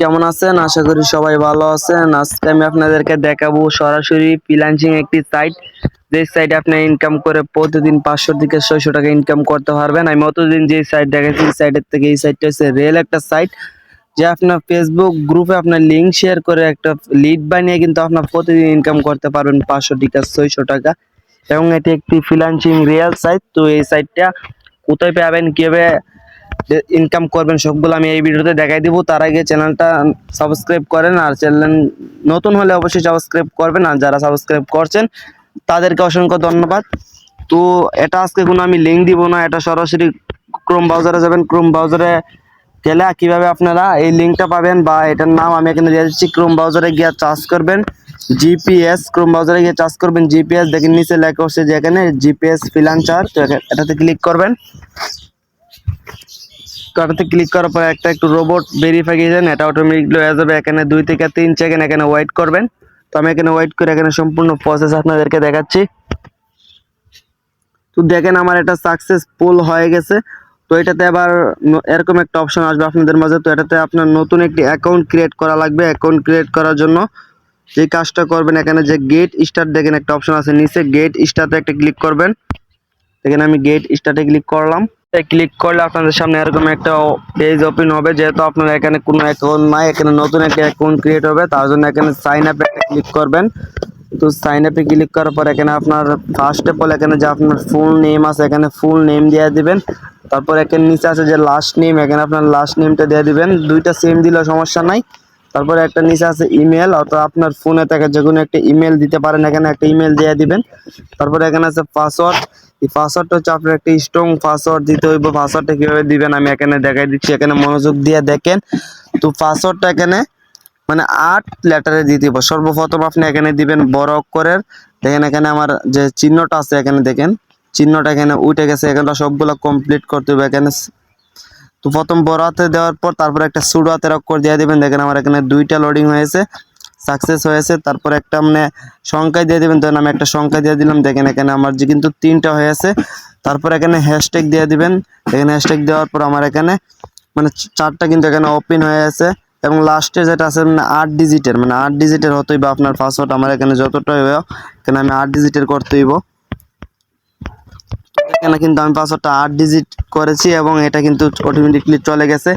কেমন আছেন? আশা করি সবাই ভালো আছেন। আজকে আমি আপনাদেরকে দেখাবো সরাসরি ফ্রিল্যান্সিং একটি সাইট যে সাইটে আপনি ইনকাম করে প্রতিদিন পাঁচশো থেকে ছয়শো টাকা ইনকাম করতে পারবেন। আমি অতদিন যে সাইট দেখেছি সাইটের থেকে এই সাইটটা হচ্ছে রিয়েল একটা সাইট যে আপনার ফেসবুক গ্রুপে আপনার লিঙ্ক শেয়ার করে একটা লিড বানিয়ে কিন্তু আপনার প্রতিদিন ইনকাম করতে পারবেন পাঁচশো টাকা ছয়শো টাকা। এবং এটি একটি ফ্রিল্যান্সিং রিয়েল সাইট তো এই সাইটটা কোথায় পাবেন, কীভাবে ইনকাম করবেন সবগুলো আমি এই ভিডিওতে দেখাই দিব। তার আগে চ্যানেলটা সাবস্ক্রাইব করেন আর চ্যানেল নতুন হলে অবশ্যই সাবস্ক্রাইব করবেন। আর যারা সাবস্ক্রাইব করছেন, তাদেরকে অসংখ্য ধন্যবাদ। তো এটা আজকে কোনো আমি লিঙ্ক দিব না, এটা সরাসরি ক্রোম ব্রাউজারে যাবেন। ক্রোম ব্রাউজারে গেলে কীভাবে আপনারা এই লিঙ্কটা পাবেন বা এটার নাম আমি এখানে দিয়ে দিচ্ছি ক্রোম ব্রাউজারে গিয়ে চার্জ করবেন। জিপিএস ক্রোম ব্রাউজারে গিয়ে চার্জ করবেন। জিপিএস দেখেন, নিচে লেখা হচ্ছে যে এখানে জিপিএস ফ্রিল্যান্সার তো এটা- এটাতে ক্লিক করবেন। কাটাতে ক্লিক করার পর একটা একটু রোবট ভেরিফিকেশন এটা অটোমেটিকলি হয়ে যাবে। এখানে দুই থেকে তিন সেকেন্ড এখানে ওয়েট করবেন। তো আমি এখানে ওয়েট করে এখানে সম্পূর্ণ প্রসেস আপনাদেরকে দেখাচ্ছি। তো দেখেন আমার এটা সাকসেসফুল হয়ে গেছে। তো এটাতে আবার এরকম একটা অপশন আসবে আপনাদের মাঝে। তো এটাতে আপনার নতুন একটি অ্যাকাউন্ট ক্রিয়েট করা লাগবে। অ্যাকাউন্ট ক্রিয়েট করার জন্য যে কাজটা করবেন, এখানে যে গেট স্টার্ট দেখেন একটা অপশন আছে। নিচে গেট স্টার্টে একটা ক্লিক করবেন। এখানে আমি গেট স্টার্টে ক্লিক করলাম। ক্লিক করলে আপনাদের সামনে এরকম একটা পেজ ওপেন হবে, যেহেতু আপনারা এখানে কোনো অ্যাকাউন্ট নাই, এখানে নতুন একটা অ্যাকাউন্ট ক্রিয়েট হবে, তার জন্য এখানে সাইন আপে ক্লিক করবেন। তো সাইন আপে ক্লিক করার পর এখানে আপনার ফার্স্ট অফ অল এখানে যে আপনার ফুল নেম আছে, এখানে ফুল নেম দিয়ে দিবেন। তারপর এখানে নিচে আছে যে লাস্ট নেম এখানে আপনার লাস্ট নেমটা দিয়ে দিবেন। দুইটা সেম দিলেও সমস্যা নাই। তারপরে একটা নিচে আছে ইমেল অথবা আপনার ফোনে থেকে যে কোনো একটা ইমেল দিতে পারেন, এখানে একটা ইমেল দিয়ে দিবেন। তারপরে এখানে আছে পাসওয়ার্ড এই পাসওয়ার্ডটা হচ্ছে আপনার একটা স্ট্রং পাসওয়ার্ড দিতে হইব। পাসওয়ার্ডটা কীভাবে দিবেন আমি এখানে দেখাই দিচ্ছি, এখানে মনোযোগ দিয়ে দেখেন। তো পাসওয়ার্ডটা এখানে মানে আট লেটারে দিতে হবে সর্বপ্রথম আপনি এখানে দিবেন বড় অক্ষরের। দেখেন এখানে আমার যে চিহ্নটা আছে, এখানে দেখেন। চিহ্নটা এখানে উঠে গেছে, এখানটা সবগুলো কমপ্লিট করতে হবে। এখানে তো প্রথম বড় হাতে দেওয়ার পর তারপর একটা সুডো হাতের অক্ষর দিয়ে দিবেন। দেখেন আমার এখানে দুইটা লোডিং হয়েছে সাকসেস হয়েছে। তারপর একটা মানে সংখ্যায় দিয়ে দিবেন, ধরেন আমি একটা সংখ্যা দিয়ে দিলাম। দেখেন এখানে আমার যে কিন্তু তিনটা হয়েছে। তারপর এখানে হ্যাশট্যাগ দিয়ে দিবেন। এখানে হ্যাশট্যাগ দেওয়ার পর আমার এখানে মানে চারটা কিন্তু এখানে ওপেন হয়ে আছে। এবং লাস্টে যেটা আছে মানে আট ডিজিটের মানে আট ডিজিটের হতোই বা আপনার পাসওয়ার্ড আমার এখানে যতটাই হইব এখানে আমি আট ডিজিটের করতে হইব এখানে কিন্তু আমি পাসওয়ার্ডটা আট ডিজিট করেছি এবং এটা কিন্তু অটোমেটিকলি চলে গেছে।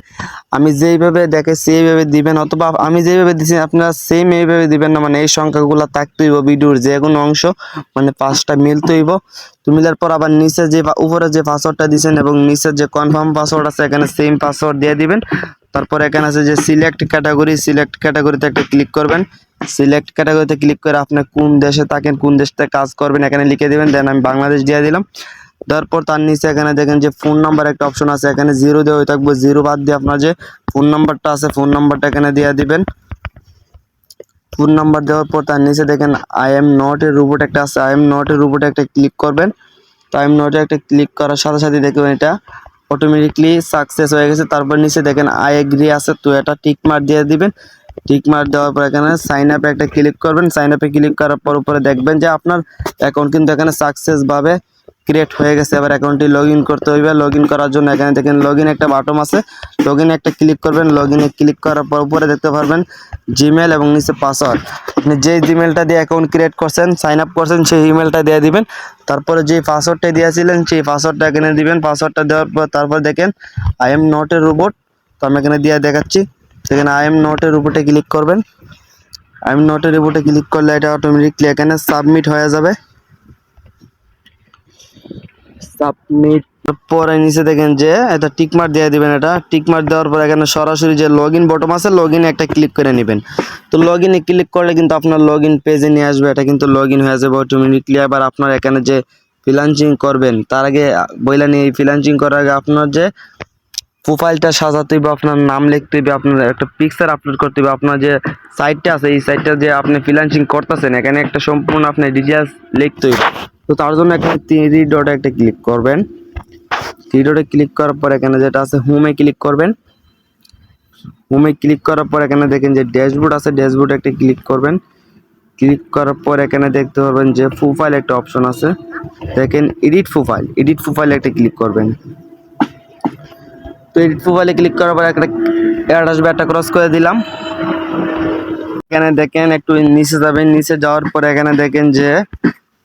আমি যেইভাবে দেখেছি এইভাবে দিবেন, অথবা আমি যেইভাবে দিচ্ছি আপনারা সেম এইভাবে দিবেন না মানে এই সংখ্যাগুলো থাকতে হইব ভিডিওর যে কোনো অংশ মানে পাঁচটা মিলতে হইব তো মিলার পর আবার নিচে যে উপরে যে পাসওয়ার্ডটা দিয়েছেন এবং নিচে যে কনফার্ম পাসওয়ার্ড আছে, এখানে সেম পাসওয়ার্ড দিয়ে দিবেন। তারপর এখানে আছে যে সিলেক্ট ক্যাটাগরি সিলেক্ট ক্যাটাগরিতে একটা ক্লিক করবেন। সিলেক্ট ক্যাটাগরিতে ক্লিক করে আপনি কোন দেশে থাকেন, কোন দেশতে কাজ করবেন, এখানে লিখে দিবেন দেন আমি বাংলাদেশ দিয়ে দিলাম। তারপর তার নিচে এখানে দেখেন যে ফোন নাম্বার একটা অপশন আছে, এখানে জিরো দেওয়া হয়ে থাকবে জিরো বাদ দিয়ে আপনার যে ফোন নাম্বারটা আছে ফোন নাম্বারটা এখানে দিয়ে দিবেন। ফোন নাম্বার দেওয়ার পর তার নিচে দেখেন I am not a robot একটা আছে I am not a robot একটা ক্লিক করবেন। তো আই এম নট একটা ক্লিক করার সাথে সাথে দেখবেন এটা অটোমেটিকলি সাকসেস হয়ে গেছে। তারপর নিচে দেখেন আই এগ্রি আছে, তো এটা টিক মার দিয়ে দিবেন। টিক মার দেওয়ার পর এখানে সাইন আপে একটা ক্লিক করবেন। সাইন আপে ক্লিক করার পর উপরে দেখবেন যে আপনার অ্যাকাউন্ট কিন্তু এখানে সাকসেস ভাবে ক্রিয়েট হয়ে গেছে, এবার অ্যাকাউন্টটি লগ করতে হইবে। লগ করার জন্য এখানে দেখেন লগ একটা বাটন আছে। লগ একটা ক্লিক করবেন। লগ ক্লিক করার পর উপরে দেখতে পারবেন জিমেল এবং নিচে পাসওয়ার্ড আপনি যে জিমেলটা দিয়ে অ্যাকাউন্ট ক্রিয়েট করছেন সাইন আপ করছেন, সেই ইমেলটা দিয়ে দিবেন। তারপরে যে পাসওয়ার্ডটা দিয়েছিলেন, সেই পাসওয়ার্ডটা এখানে দিবেন। পাসওয়ার্ডটা দেওয়ার পর তারপর দেখেন I am not a robot তো আমি এখানে দিয়ে দেখাচ্ছি। সেখানে আই এম নট এ রোবটে ক্লিক করবেন আই এম নট এ রোবটে ক্লিক করলে এটা অটোমেটিকলি এখানে সাবমিট হয়ে যাবে। সাবমিট। পরে নিচে দেখেন যে এটা টিকমার দিয়ে দিবেন এটা। টিকমার দেওয়ার পর এখানে সরাসরি যে লগ ইন বটম আছে লগ ইনে একটা ক্লিক করে নেবেন। তো লগ ক্লিক করলে কিন্তু আপনার লগ ইন পেজে নিয়ে আসবে। এটা কিন্তু লগ ইন হয়ে যাবে অটোমেটিকলি আবার আপনার এখানে যে ফ্রিলান্সিং করবেন, তার আগে বইলা নিয়ে ফ্রিলান্সিং করার আগে আপনার যে প্রোফাইলটা সাজাতে হবে আপনার নাম লিখতে হবে আপনার একটা পিকচার আপলোড করতে হবে আপনার যে সাইটটা আছে, এই সাইটটা যে আপনি ফ্রিলান্সিং করতেছেন, এখানে একটা সম্পূর্ণ আপনি ডিটেলস লিখতে হবে তো তার জন্য এখানে থ্রি ডটে একটা ক্লিক করবেন। থ্রি ডটে ক্লিক করার পর এখানে যেটা আছে হোমে ক্লিক করবেন। হোমে ক্লিক করার পর এখানে দেখেন যে ড্যাশবোর্ড আছে ড্যাশবোর্ডে একটা ক্লিক করবেন। ক্লিক করার পর এখানে দেখতে পারবেন যে প্রোফাইল একটা অপশন আছে। দেখেন এডিট প্রোফাইল এডিট প্রোফাইল একটা ক্লিক করবেন। তো এডিট প্রোফাইলে ক্লিক করার পর একটা অ্যাড আসবে, একটা ক্রস করে দিলাম। এখানে দেখেন একটু নিচে যাবেন, নিচে যাওয়ার পরে এখানে দেখেন যে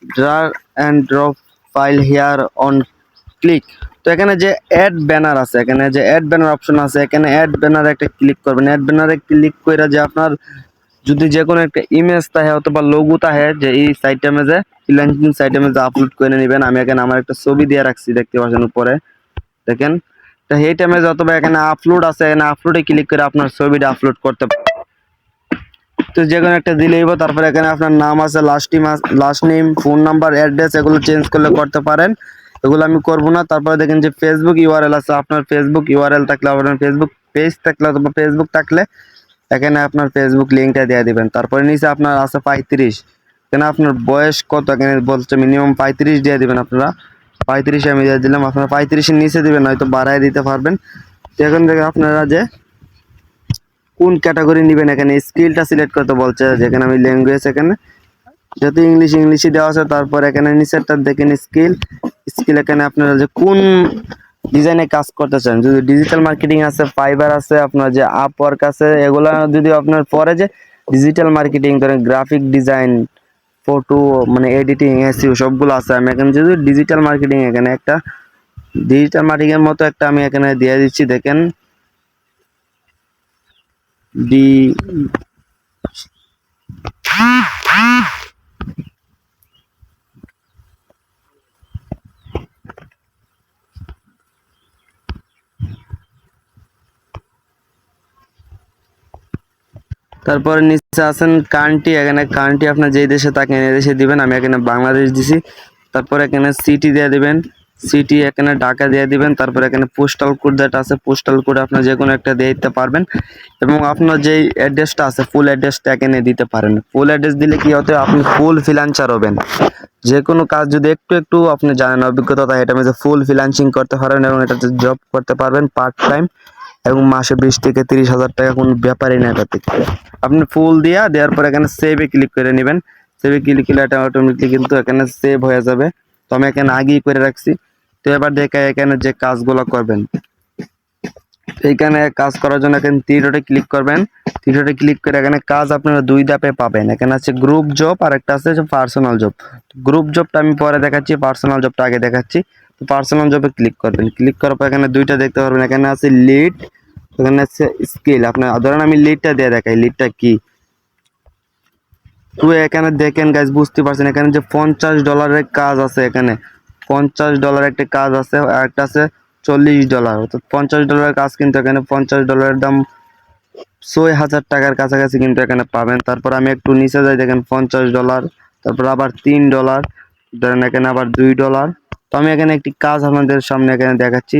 drag and drop file here on click তো এখানে যে অ্যাড ব্যানার আছে, এখানে যে অ্যাড ব্যানার অপশন আছে, এখানে অ্যাড ব্যানারে একটা ক্লিক করবেন। অ্যাড ব্যানারে ক্লিক করে যে আপনার যদি যে কোনো একটা ইমেজ থাকে অথবা লোগো তাহে যে এই সাইটটা মেজে ফ্রিল্যান্সিং সাইটে মেজে আপলোড করে নেবেন, আমি এখানে আমার একটা ছবি দিয়ে রাখছি, দেখতে পাচ্ছেন উপরে। দেখেন তো এই টাইমে অথবা এখানে আপলোড আছে, এখানে আপলোডে ক্লিক করে আপনার ছবিটা আপলোড করতে। তো যে কোনো একটা দিলেই। তারপরে এখানে আপনার নাম আছে last team last name phone number address এগুলো চেঞ্জ করলে করতে পারেন। এগুলো আমি করব না। তারপরে দেখেন যে ফেসবুক ইউআরএল আছে। আপনার ফেসবুক ইউআরএল থাকলে, আপনার ফেসবুক পেজ থাকলে অথবা ফেসবুক থাকলে এখানে আপনার ফেসবুক লিঙ্কটা দিয়ে দিবেন। তারপরে নিচে আপনার আছে পঁয়ত্রিশ। এখানে আপনার বয়স কত? এখানে বলছে মিনিমাম পঁয়ত্রিশ দিয়ে দিবেন আপনারা। পঁয়ত্রিশ আমি দিয়ে দিলাম। আপনারা পঁয়ত্রিশের নিচে দিবেন, হয়তো বাড়ায় দিতে পারবেন। তো এখন থেকে আপনারা যে কোন ক্যাটাগরি নেবেন এখানে? স্কিলটা সিলেক্ট করতে বলছে, যেখানে আমি ল্যাঙ্গুয়েজ এখানে। যেহেতু ইংলিশ, ইংলিশই দেওয়া আছে, তারপর এখানে নিচেরটা দেখেন স্কিল। স্কিল এখানে আপনারা যে কোন ডিজাইনে কাজ করতে চান, যদি ডিজিটাল মার্কেটিং আছে, ফাইবার আছে, আপনার যে আপওয়ার্ক আছে, এগুলা যদি আপনার পরে যে ডিজিটাল মার্কেটিং ধরেন গ্রাফিক ডিজাইন ফটো মানে এডিটিং এসিও সবগুলো আছে। আমি এখানে যেহেতু ডিজিটাল মার্কেটিং এখানে একটা ডিজিটাল মার্কেটিংয়ের মতো একটা আমি এখানে দিয়ে দিচ্ছি, দেখেন। ডি তারপরে নিচে আছেন কান্ট্রি, এখানে কান্ট্রি আপনার যেই দেশে তাকে এনে দেশে দিবেন, আমি এখানে বাংলাদেশ দিছি। তারপরে এখানে সিটি দিয়ে দিবেন সিটি এখানে ঢাকা দিয়ে দিবেন, তারপরে এখানে পোস্টাল কোড যেটা আছে পোস্টাল কোড আপনার যে কোনো একটা দিয়ে দিতে পারবেন। এবং আপনার যেই অ্যাড্রেসটা আছে ফুল অ্যাড্রেসটা এখানে দিতে পারেন। ফুল অ্যাড্রেস দিলে কি হতে আপনি ফুল ফ্রিল্যান্সার হবেন। যে কোনো কাজ যদি একটু একটু আপনি জানেন অভিজ্ঞতা, তাই এটা ফুল ফ্রিল্যান্সিং করতে পারবেন এবং এটাতে জব করতে পারবেন পার্ট টাইম এবং মাসে বিশ থেকে তিরিশ হাজার টাকা কোনো ব্যাপারই না এটা থেকে আপনি ফুল দিয়া দেওয়ার পর এখানে সেভে ক্লিক করে নেবেন। সেভে ক্লিক করলে এটা অটোমেটিকলি কিন্তু এখানে সেভ হয়ে যাবে। তো আমি এখানে আগেই করে রাখছি। তো এবার দেখে এখানে যে কাজগুলো করবেন। এইখানে কাজ করার জন্য এখানে তীরটে ক্লিক করবেন। তীরটে ক্লিক করে এখানে কাজ আপনারা দুই ধাপে পাবেন। এখানে আছে গ্রুপ জব আর একটা আছে পার্সোনাল জব গ্রুপ জবটা আমি পরে দেখাচ্ছি পার্সোনাল জবটা আগে দেখাচ্ছি। তো পার্সোনাল জবে ক্লিক করবেন। ক্লিক করার পর এখানে দুইটা দেখতে পারবেন। এখানে আছে লিড এখানে আছে স্কিল আপনার, ধরেন আমি লিডটা দিয়ে দেখাই। লিডটা কি? তো এখানে দেখেন গাইজ বুঝতে পারছেন, এখানে যে পঞ্চাশ ডলারের কাজ আছে এখানে। পঞ্চাশ ডলার একটা কাজ আছে, আর একটা আছে চল্লিশ ডলার অর্থাৎ পঞ্চাশ ডলারের কাজ কিন্তু এখানে পঞ্চাশ ডলারের দাম ছয় হাজার টাকার কাছাকাছি কিন্তু এখানে পাবেন। তারপর আমি একটু নিচে যাই, দেখেন পঞ্চাশ ডলার তারপর আবার তিন ডলার ধরেন এখানে আবার দুই ডলার তো আমি এখানে একটি কাজ আপনাদের সামনে এখানে দেখাচ্ছি।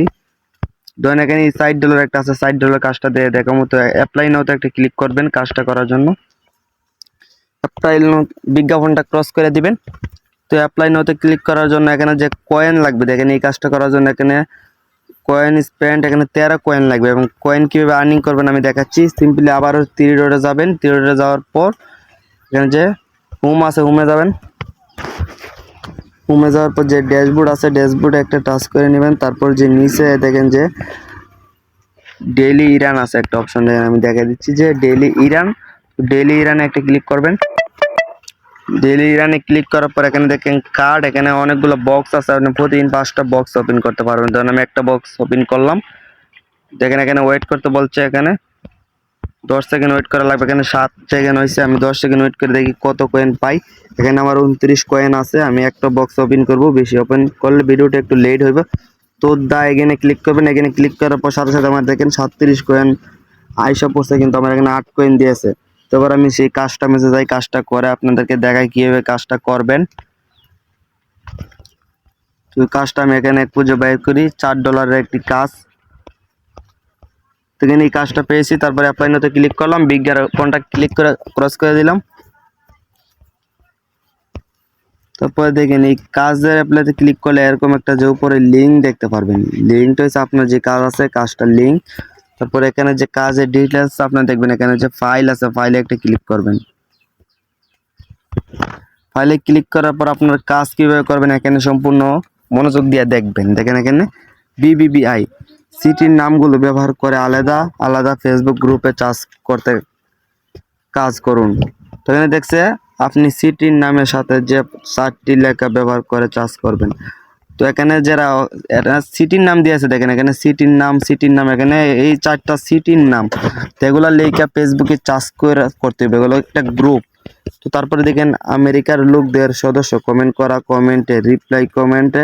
ধরেন এখানে সাইড ডলার একটা আছে সাইড ডলার কাজটা দিয়ে দেখা মতো অ্যাপ্লাই নাওতে একটা ক্লিক করবেন কাজটা করার জন্য। অ্যাপ্লাই বিজ্ঞাপনটা ক্রস করে দিবেন। তো অ্যাপ্লাই নাওতে ক্লিক করার জন্য এখানে যে কয়েন লাগবে, দেখেন এই কাজটা করার জন্য এখানে কয়েন স্পেন্ড এখানে তেরো কয়েন লাগবে এবং কয়েন কীভাবে আর্নিং করবেন আমি দেখাচ্ছি। সিম্পলি আবারও তিরি রোডে যাবেন তিরি রোডে যাওয়ার পর এখানে যে হোম আছে হোমে যাবেন। হোমে যাওয়ার পর যে ড্যাশবোর্ড আছে, ড্যাশবোর্ডে একটা টাচ করে নেবেন। তারপর যে নিচে দেখেন যে ডেইলি ইরান আছে একটা অপশন, দেখেন আমি দেখা দিচ্ছি যে ডেইলি ইরান ডেইলি ইরানে একটা ক্লিক করবেন। ডেইলি ইরানে ক্লিক করার পর এখানে দেখেন কার্ড, এখানে অনেকগুলো বক্স আছে, আপনি প্রতিদিন পাঁচটা বক্স ওপেন করতে পারবেন। ধরুন আমি একটা বক্স ওপেন করলাম, দেখেন এখানে ওয়েট করতে বলছে এখানে। দশ সেকেন্ড ওয়েট করা লাগবে। এখানে সাত সেকেন্ড হয়েছে, আমি দশ সেকেন্ড ওয়েট করে দেখি কত কয়েন পাই। এখানে আমার উনত্রিশ কয়েন আছে, আমি একটা বক্স ওপেন করব, বেশি ওপেন করলে ভিডিওটা একটু লেট হইবে। তো দা, এখানে ক্লিক করবেন, এখানে ক্লিক করার পর সাথে সাথে আমার দেখেন সাতত্রিশ কয়েন আইসা পড়ছে, কিন্তু আমার এখানে আট কয়েন দিয়েছে। এবার আমি সেই কাজটা মেসে যাই, কাজটা করে আপনাদেরকে দেখাই কীভাবে কাজটা করবেন। তো কাজটা আমি এখানে খুঁজে বের করি, চার ডলারের একটি কাজ। তো এখানে এই কাজটা পেয়েছি, তারপরে অ্যাপ্লাই নোতে ক্লিক করলাম বিজ্ঞাপনটা ক্লিক করে ক্রস করে দিলাম। তারপরে দেখেন এই কাজের অ্যাপ্লাইতে ক্লিক করলে এরকম একটা যে উপরে লিঙ্ক দেখতে পারবেন। লিঙ্কটা হচ্ছে আপনার যে কাজ আছে কাজটার লিঙ্ক তারপরে এখানে যে কাজের ডিটেলস আপনার দেখবেন এখানে যে ফাইল আছে ফাইলে একটা ক্লিক করবেন। ফাইলে ক্লিক করার পর আপনার কাজ কীভাবে করবেন, এখানে সম্পূর্ণ মনোযোগ দিয়ে দেখবেন। দেখেন এখানে বিবিবিআই সিটির নামগুলো ব্যবহার করে আলাদা আলাদা ফেসবুক গ্রুপে চাষ করতে কাজ করুন। তো এখানে দেখছে, আপনি সিটির নামের সাথে যে চারটি লেখা ব্যবহার করে চাষ করবেন। তো এখানে যারা সিটির নাম দিয়েছে দেখেন এখানে সিটির নাম সিটির নাম, এখানে এই চারটা সিটির নাম। তো এগুলো লেখা ফেসবুকে চাষ করে করতে হবে, এগুলো একটা গ্রুপ তো তারপরে দেখেন, আমেরিকার লোকদের সদস্য কমেন্ট করা কমেন্টে রিপ্লাই কমেন্টে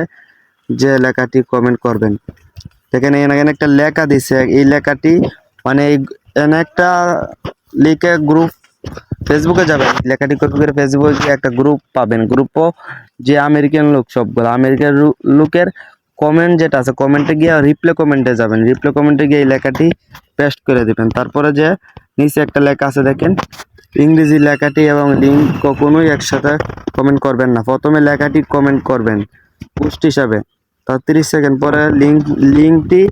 যে লেখাটি কমেন্ট করবেন। দেখেন এখানে একটা লেখা দিছে। এই লেখাটি মানে একটা লিখে গ্রুপ ফেসবুকে যাবেন। লেখাটি কপি করে ফেসবুকে একটা গ্রুপ পাবেন। গ্রুপও যে আমেরিকান লোক সবগুলো। আমেরিকার লু- লোকের কমেন্ট যেটা আছে কমেন্টে গিয়ে রিপ্লে কমেন্টে যাবেন। রিপ্লে কমেন্টে গিয়ে এই লেখাটি পেস্ট করে দিবেন। তারপরে যে নিচে একটা লেখা আছে, দেখেন, ইংরেজি লেখাটি এবং লিঙ্ক কখনোই একসাথে কমেন্ট করবেন না। প্রথমে লেখাটি কমেন্ট করবেন পোস্ট হিসাবে। তার তিরিশ সেকেন্ড পরে লিঙ্ক লিঙ্কটি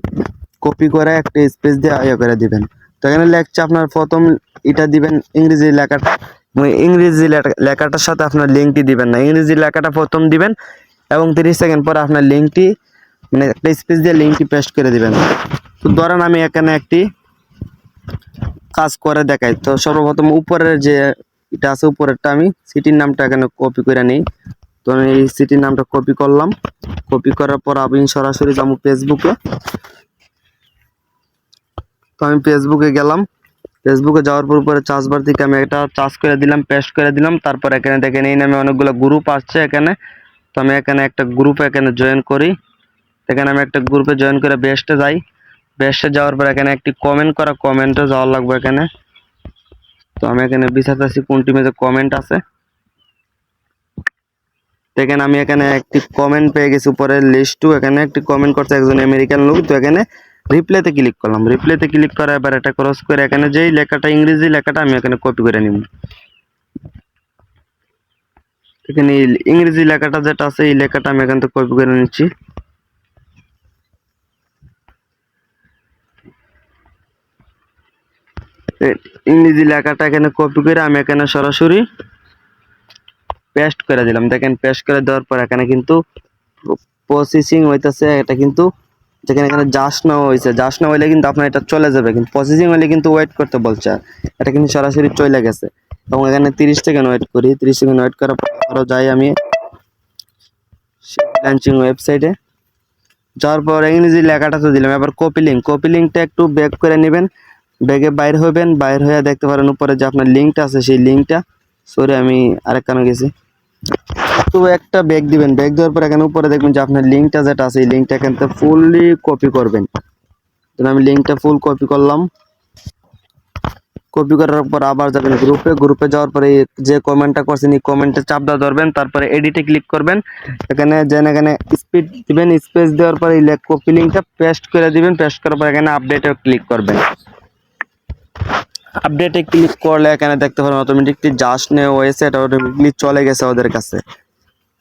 কপি করে একটা স্পেস দিয়ে ইয়ে করে দিবেন। তো এখানে লেখছে আপনার প্রথম এটা দিবেন ইংরেজি লেখাটা। ইংরেজি লেখা- লেখাটার সাথে আপনার লিঙ্কটি দিবেন না। ইংরেজি লেখাটা প্রথম দিবেন এবং তিরিশ সেকেন্ড পরে আপনার লিঙ্কটি মানে একটা স্পেস দিয়ে লিঙ্কটি পেস্ট করে দিবেন। তো ধরেন আমি এখানে একটি কাজ করে দেখাই। তো সর্বপ্রথম উপরের যে এটা আছে, উপরেরটা আমি সিটির নামটা এখানে কপি করে নিই। তো আমি এই সিটির নামটা কপি করলাম। কপি করার পর আমি সরাসরি যাব ফেসবুকে তো আমি ফেসবুকে গেলাম। ফেসবুকে যাওয়ার পর উপরে চার্জ বার থেকে আমি এটা চার্জ করে দিলাম পেস্ট করে দিলাম। তারপর এখানে দেখেন, এই নামে অনেকগুলো গ্রুপ আসছে এখানে। তো আমি এখানে একটা গ্রুপ এখানে জয়েন করি। এখানে আমি একটা গ্রুপে জয়েন করে বেস্টে যাই। বেস্টে যাওয়ার পর এখানে একটি কমেন্ট করা কমেন্টে যাওয়ার লাগবে এখানে। তো আমি এখানে বিচারতেছি কোন টিমে যে কমেন্ট আছে। দেখেন আমি এখানে একটি কমেন্ট পেয়ে গেছি উপরে লিস্ট টু এখানে একটি কমেন্ট করছে একজন আমেরিকান লোক। তো এখানে রিপ্লেতে ক্লিক করলাম। রিপ্লেতে ক্লিক করে এবার এটা ক্রস করে এখানে যেই লেখাটা ইংরেজি লেখাটা আমি এখানে কপি করে নিব। এখানে ইংরেজি লেখাটা যেটা আছে, এই লেখাটা আমি এখান থেকে কপি করে নিচ্ছি। ইংরেজি লেখাটা এখানে কপি করে আমি এখানে সরাসরি পেস্ট করে দিলাম। দেখেন পেস্ট করে দেওয়ার পর এখানে কিন্তু প্রসেসিং হইতেছে, এটা কিন্তু যেখানে এখানে জাস্ট না হয়েছে জাস্ট না হইলে কিন্তু আপনার এটা চলে যাবে, কিন্তু প্রসেসিং হইলে কিন্তু ওয়েট করতে বলছে এটা কিন্তু সরাসরি চলে গেছে। এবং এখানে তিরিশ সেকেন্ড ওয়েট করি। তিরিশ সেকেন্ড ওয়েট করার পর আবারও যাই আমি লাঞ্চিং ওয়েবসাইটে যাওয়ার পর ইংরেজি লেখাটা তো দিলাম। এবার কপি লিঙ্ক কপি লিঙ্কটা একটু ব্যাক করে নেবেন। ব্যাগে বাইর হবেন বাইর হয়ে দেখতে পারেন উপরে যে আপনার লিঙ্কটা আছে, সেই লিঙ্কটা সরি আমি আরেক কানে গেছি। তো একটা ব্যাগ দিবেন। ব্যাগ দেওয়ার পর এখানে উপরে দেখবেন যে আপনার লিঙ্কটা যেটা আছে, এই লিঙ্কটা এখান থেকে ফুললি কপি করবেন। তো আমি লিঙ্কটা ফুল কপি করলাম। কপি করার পর আবার যাবেন গ্রুপে গ্রুপে যাওয়ার পরে যে কমেন্টটা করছেন, এই কমেন্টে চাপ দা ধরবেন। তারপরে এডিটে ক্লিক করবেন। এখানে যেন এখানে স্পিড দিবেন স্পেস দেওয়ার পরে এই কপি লিঙ্কটা পেস্ট করে দিবেন। পেস্ট করার পর এখানে আপডেটে ক্লিক করবেন। আপডেটে ক্লিক করলে এখানে দেখতে পারেন অটোমেটিকলি জাস্ট নে হয়েছে, এটা অটোমেটিকলি চলে গেছে ওদের কাছে।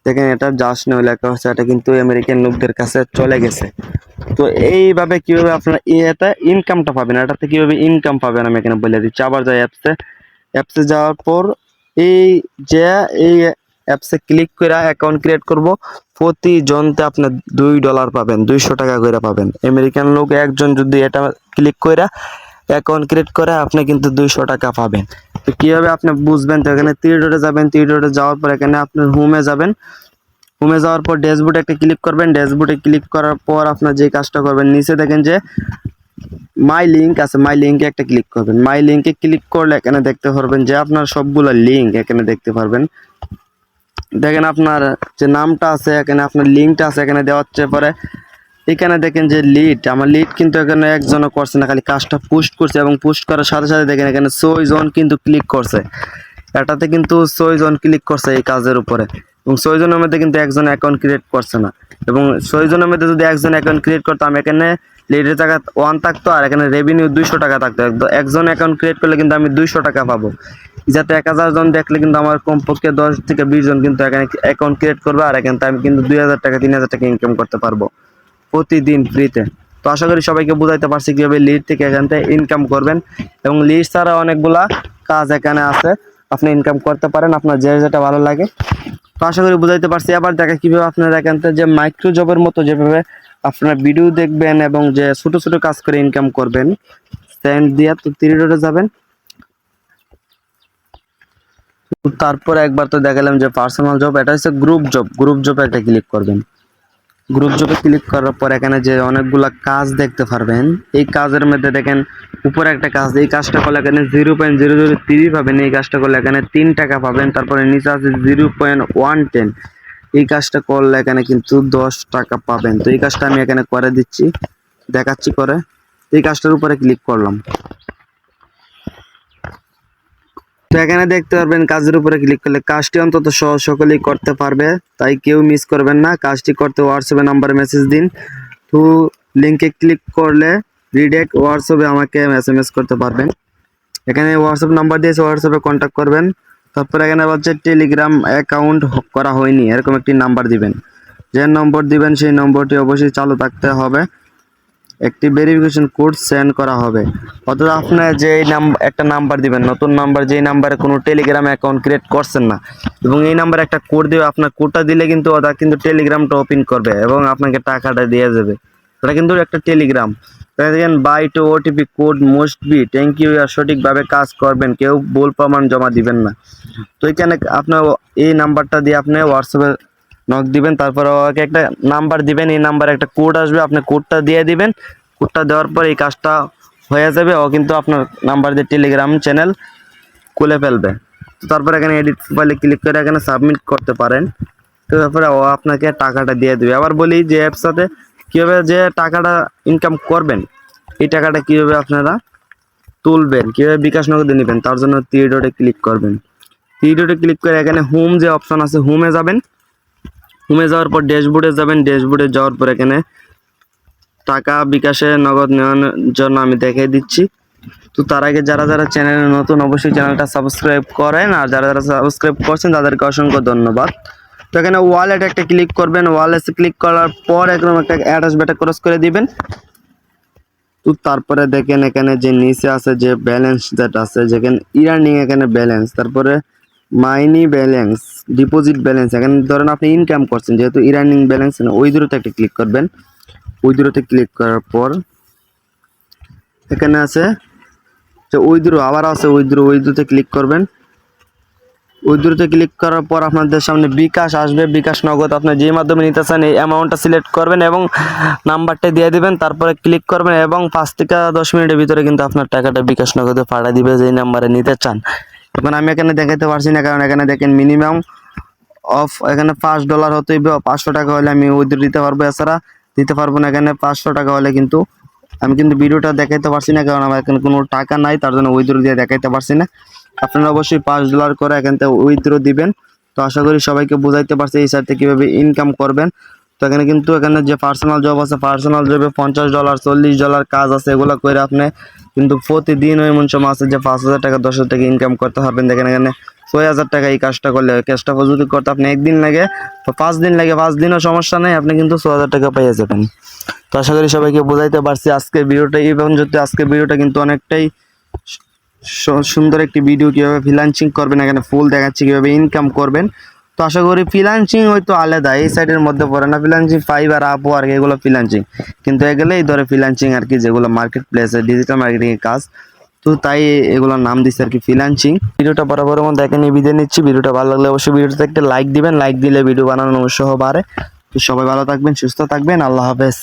দেখেন এটা জাস্ট নে লেখা হচ্ছে এটা কিন্তু আমেরিকান লোকদের কাছে চলে গেছে। তো এইভাবে কীভাবে আপনারা এটা ইনকামটা পাবেন, এটাতে কীভাবে ইনকাম পাবেন আমি এখানে বলে দিচ্ছি। আবার যাই অ্যাপসে অ্যাপসে যাওয়ার পর এই যে, এই অ্যাপসে ক্লিক করে অ্যাকাউন্ট ক্রিয়েট করব প্রতি জনতে আপনি দুই ডলার পাবেন, দুইশো টাকা করে পাবেন। আমেরিকান লোক একজন যদি এটা ক্লিক করে অ্যাকাউন্ট ক্রিয়েট করে আপনি কিন্তু দুইশো টাকা পাবেন। তো কীভাবে আপনি বুঝবেন তো এখানে ডটে যাবেন ডটে যাওয়ার পর এখানে আপনার হোমে যাবেন। হোমে যাওয়ার পর ড্যাশবোর্ডে একটা ক্লিক করবেন ড্যাশবোর্ডে ক্লিক করার পর আপনার যে কাজটা করবেন, নিচে দেখেন যে মাই লিঙ্ক আছে মাই লিঙ্কে একটা ক্লিক করবেন। মাই লিঙ্কে ক্লিক করলে এখানে দেখতে পারবেন যে আপনার সবগুলো লিঙ্ক এখানে দেখতে পারবেন। দেখেন আপনার যে নামটা আছে, এখানে আপনার লিঙ্কটা আছে, এখানে দেওয়া হচ্ছে পরে এখানে দেখেন যে লিড আমার লিড কিন্তু এখানে একজনও করছে না, খালি কাজটা পোস্ট করছে এবং পোস্ট করার সাথে সাথে দেখেন এখানে ছয় জন কিন্তু ক্লিক করছে। এটাতে কিন্তু ছয় জন ক্লিক করছে এই কাজের উপরে। এবং ছয় জনের মধ্যে কিন্তু একজন অ্যাকাউন্ট ক্রিয়েট করছে না। এবং ছয় জনের মধ্যে যদি একজন অ্যাকাউন্ট ক্রিয়েট করতাম এখানে লিডের টাকা ওয়ান থাকতো আর এখানে রেভিনিউ দুইশো টাকা থাকতো। একজন অ্যাকাউন্ট ক্রিয়েট করলে কিন্তু আমি দুইশো টাকা পাবো। যাতে এক হাজার জন দেখলে কিন্তু আমার কমপক্ষে দশ থেকে বিশ জন কিন্তু এখানে অ্যাকাউন্ট ক্রিয়েট করবে আর এখানে আমি কিন্তু দুই হাজার টাকা, তিন হাজার টাকা ইনকাম করতে পারব। প্রতিদিন ফ্রিতে তো আশা করি সবাইকে বুঝাইতে পারছি কীভাবে লিড থেকে এখান থেকে ইনকাম করবেন এবং লিড ছাড়া অনেকগুলা কাজ এখানে আছে। আপনি ইনকাম করতে পারেন, আপনার যে যেটা ভালো লাগে। তো আশা করি বুঝাইতে পারছি। আবার দেখা কীভাবে আপনারা এখান থেকে যে মাইক্রো জবের মতো যেভাবে আপনারা ভিডিও দেখবেন এবং যে ছোট ছোট কাজ করে ইনকাম করবেন সেন্ড দিয়া তো থ্রি ডটে যাবেন। তারপর একবার তো দেখালাম যে পার্সোনাল জব এটা হচ্ছে গ্রুপ জব গ্রুপ জবে একটা ক্লিক করবেন। গ্রুপ জবে ক্লিক করার পর এখানে যে অনেকগুলা কাজ দেখতে পারবেন, এই কাজের মধ্যে দেখেন উপরে একটা কাজ, এই কাজটা করলে এখানে zero point zero zero three পাবেন, এই কাজটা করলে এখানে তিন টাকা পাবেন, তারপরে নিচে আছে জিরো পয়েন্ট ওয়ান টেন এই কাজটা করলে এখানে কিন্তু দশ টাকা পাবেন। তো এই কাজটা আমি এখানে করে দিচ্ছি, দেখাচ্ছি করে, এই কাজটার উপরে ক্লিক করলাম। তো এখানে দেখতে পারবেন কাজের উপরে ক্লিক করলে কাজটি অন্তত সহ সকলেই করতে পারবে, তাই কেউ মিস করবেন না। কাজটি করতে হোয়াটসঅ্যাপে নাম্বারে মেসেজ দিন। তো লিঙ্কে ক্লিক করলে রিডেক্ট হোয়াটসঅ্যাপে আমাকে এস এম এস করতে পারবেন। এখানে হোয়াটসঅ্যাপ নাম্বার দিয়েছে হোয়াটসঅ্যাপে কন্ট্যাক্ট করবেন। তারপর এখানে হচ্ছে টেলিগ্রাম অ্যাকাউন্ট করা হয়নি, এরকম একটি নাম্বার দিবেন। যে নম্বর দিবেন, সেই নম্বরটি অবশ্যই চালু থাকতে হবে। একটি ভেরিফিকেশন কোড সেন্ড করা হবে। অর্থাৎ আপনার যে নাম একটা নাম্বার দিবেন, নতুন নাম্বার যেই নাম্বারে কোনো টেলিগ্রাম অ্যাকাউন্ট ক্রিয়েট করছেন না, এবং এই নাম্বারে একটা কোড দিবে আপনার কোডটা দিলে কিন্তু ওটা কিন্তু টেলিগ্রামটা ওপেন করবে এবং আপনাকে টাকাটা দিয়ে যাবে ওটা কিন্তু একটা টেলিগ্রাম দেখেন by two OTP code must be thank you আর সঠিকভাবে কাজ করবেন, কেউ ভুল প্রমাণ জমা দিবেন না। তো এখানে আপনার এই নাম্বারটা দিয়ে আপনি হোয়াটসঅ্যাপে নক দিবেন, তারপর ওকে একটা নাম্বার দিবেন, এই নাম্বারে একটা কোড আসবে, আপনি কোডটা দিয়ে দিবেন। কোডটা দেওয়ার পর এই কাজটা হয়ে যাবে, ও কিন্তু আপনার নাম্বার দিয়ে টেলিগ্রাম চ্যানেল খুলে ফেলবে। তো তারপর এখানে এডিট ফাইলে ক্লিক করে এখানে সাবমিট করতে পারেন। তো তারপরে ও আপনাকে টাকাটা দিয়ে দেবে। আবার বলি, যে অ্যাপসাতে কীভাবে যে টাকাটা ইনকাম করবেন, এই টাকাটা কীভাবে আপনারা তুলবেন, কীভাবে বিকাশ নগদে নেবেন, তার জন্য থ্রি ডটে ক্লিক করবেন। থ্রি ডটে ক্লিক করে এখানে হোম যে অপশন আছে হোমে যাবেন। হোমে যাওয়ার পর ড্যাশবোর্ডে যাবেন ড্যাশবোর্ডে যাওয়ার পর এখানে টাকা বিকাশে নগদ নেওয়ার জন্য আমি দেখিয়ে দিচ্ছি। তো তার আগে যারা যারা চ্যানেলে নতুন, অবশ্যই চ্যানেলটা সাবস্ক্রাইব করেন আর যারা যারা সাবস্ক্রাইব করছেন, তাদেরকে অসংখ্য ধন্যবাদ। তো এখানে ওয়ালেট একটা ক্লিক করবেন ওয়ালেটে ক্লিক করার পর একদম একটা অ্যাড্রেস বেটা ক্রস করে দিবেন। তো তারপরে দেখেন এখানে যে নিচে আছে যে ব্যালেন্স যেটা আছে, যেখানে ইয়ার্নিং এখানে ব্যালেন্স তারপরে মাইনি ব্যালেন্স, ডিপোজিট ব্যালেন্স। এখানে ধরেন আপনি ইনকাম করছেন, যেহেতু ইরানিং ব্যালেন্স, ওই দূরতে একটা ক্লিক করবেন। ওই দূরতে ক্লিক করার পর এখানে আছে যে ওই দূর আবার আছে, ওই দূর ওই দূরতে ক্লিক করবেন। ওই দূরতে ক্লিক করার পর আপনাদের সামনে বিকাশ আসবে। বিকাশ নগদ আপনি যে মাধ্যমে নিতে চান, এই অ্যামাউন্টটা সিলেক্ট করবেন এবং নাম্বারটা দিয়ে দিবেন, তারপরে ক্লিক করবেন এবং পাঁচ থেকে দশ মিনিটের ভিতরে কিন্তু আপনার টাকাটা বিকাশ নগদে পাঠিয়ে দিবে, যেই নাম্বারে নিতে চান। এখন আমি এখানে দেখাতে পারছি না, কারণ এখানে দেখেন মিনিমাম অফ এখানে পাঁচ ডলার হতেই পাঁচশো টাকা হলে আমি উইথড্র দিতে পারব। এছাড়া দিতে পারব না, এখানে পাঁচশো টাকা হলে কিন্তু আমি কিন্তু ভিডিওটা দেখাইতে পারছি না, কারণ আমার এখানে কোনো টাকা নাই, তার জন্য উইথড্র দিয়ে দেখাইতে পারছি না। আপনারা অবশ্যই পাঁচ ডলার করে এখান থেকে উইথড্র দিবেন। তো আশা করি সবাইকে বুঝাইতে পারছি এই সাইট কীভাবে ইনকাম করবেন। এখানে কিন্তু এখানে যে পার্সোনাল জব আছে পার্সোনাল জবে পঞ্চাশ ডলার চল্লিশ ডলার কাজ আছে, এগুলো করে আপনি কিন্তু প্রতিদিন ওই মন আছে যে পাঁচ হাজার টাকা, দশ হাজার টাকা ইনকাম করতে পারবেন। দেখেন এখানে ছয় হাজার টাকা এই কাজটা করলে কাজটা যদি করতে আপনি একদিন লাগে তো পাঁচ দিন লাগে, পাঁচ দিনও সমস্যা নেই, আপনি কিন্তু ছ হাজার টাকা পেয়ে যাবেন। তো আশা করি সবাইকে বোঝাইতে পারছি আজকের ভিডিওটা। এই পর্যন্ত আজকের ভিডিওটা কিন্তু অনেকটাই সুন্দর একটি ভিডিও কীভাবে ফ্রিলান্সিং করবেন, এখানে ফুল দেখাচ্ছি কীভাবে ইনকাম করবেন। তো আশা করি ফ্রিলান্সিং হয়তো আলাদা, এই সাইডের মধ্যে পড়ে না। ফিলান্সিং ফাইভ আর আপও আর এগুলো ফ্রিলান্সিং কিন্তু এগুলো এই ধরে ফিলান্সিং আর কি, যেগুলো মার্কেট প্লেসে ডিজিটাল মার্কেটিং এর কাজ। তো তাই এগুলোর নাম দিচ্ছে আর কি ফ্রিলান্সিং ভিডিওটা বরাবর মধ্যে এখানে বিদায় নিচ্ছি। ভিডিওটা ভালো লাগলে অবশ্যই ভিডিওতে একটা লাইক দিবেন। লাইক দিলে ভিডিও বানানো উৎসাহ বাড়ে। তো সবাই ভালো থাকবেন, সুস্থ থাকবেন। আল্লাহ হাফেজ।